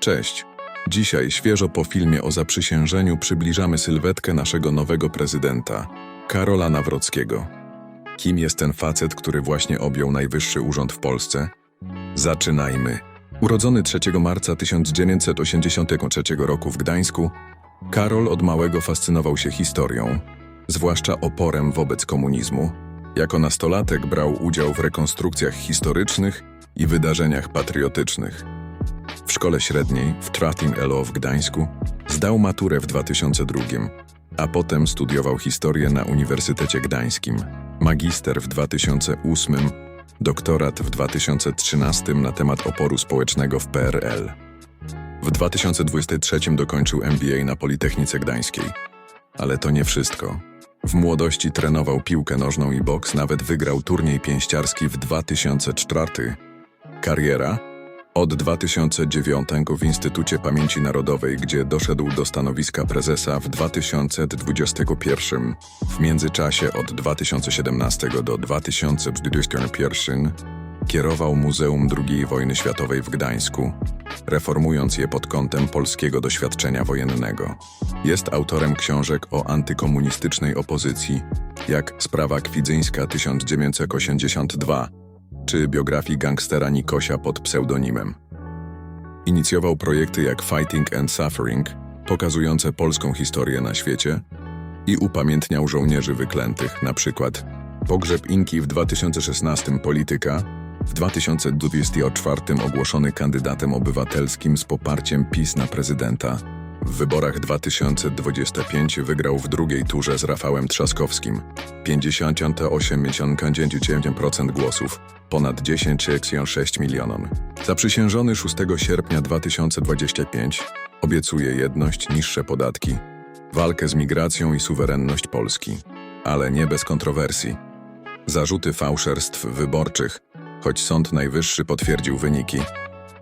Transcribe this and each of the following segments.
Cześć. Dzisiaj, świeżo po filmie o zaprzysiężeniu, przybliżamy sylwetkę naszego nowego prezydenta, Karola Nawrockiego. Kim jest ten facet, który właśnie objął najwyższy urząd w Polsce? Zaczynajmy. Urodzony 3 marca 1983 roku w Gdańsku, Karol od małego fascynował się historią, zwłaszcza oporem wobec komunizmu. Jako nastolatek brał udział w rekonstrukcjach historycznych i wydarzeniach patriotycznych. W szkole średniej w Tratim Elo w Gdańsku zdał maturę w 2002, a potem studiował historię na Uniwersytecie Gdańskim, magister w 2008, doktorat w 2013 na temat oporu społecznego w PRL. W 2023 dokończył MBA na Politechnice Gdańskiej. Ale to nie wszystko. W młodości trenował piłkę nożną i boks, nawet wygrał turniej pięściarski w 2004. Kariera? Od 2009 w Instytucie Pamięci Narodowej, gdzie doszedł do stanowiska prezesa w 2021. W międzyczasie od 2017 do 2021 kierował Muzeum II wojny światowej w Gdańsku, reformując je pod kątem polskiego doświadczenia wojennego. Jest autorem książek o antykomunistycznej opozycji, jak Sprawa Kwidzyńska 1982, czy biografii gangstera Nikosia pod pseudonimem. Inicjował projekty jak Fighting and Suffering, pokazujące polską historię na świecie i upamiętniał żołnierzy wyklętych, np. Pogrzeb Inki w 2016 Polityka, w 2024 ogłoszony kandydatem obywatelskim z poparciem PiS na prezydenta. W wyborach 2025 wygrał w drugiej turze z Rafałem Trzaskowskim. 58,99% głosów, ponad 10,6 milionon. Zaprzysiężony 6 sierpnia 2025 obiecuje jedność, niższe podatki, walkę z migracją i suwerenność Polski. Ale nie bez kontrowersji. Zarzuty fałszerstw wyborczych, choć Sąd Najwyższy potwierdził wyniki.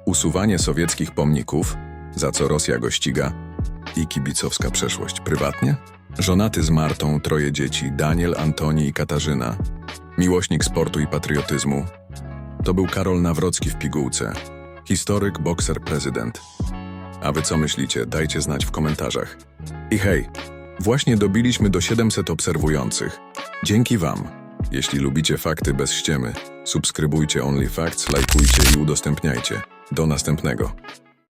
Usuwanie sowieckich pomników, za co Rosja go ściga, i kibicowska przeszłość prywatnie? Żonaty z Martą, troje dzieci, Daniel, Antoni i Katarzyna. Miłośnik sportu i patriotyzmu. To był Karol Nawrocki w pigułce. Historyk, bokser, prezydent. A wy co myślicie? Dajcie znać w komentarzach. I hej, właśnie dobiliśmy do 700 obserwujących. Dzięki wam. Jeśli lubicie fakty bez ściemy, subskrybujcie OnlyFacts, lajkujcie i udostępniajcie. Do następnego.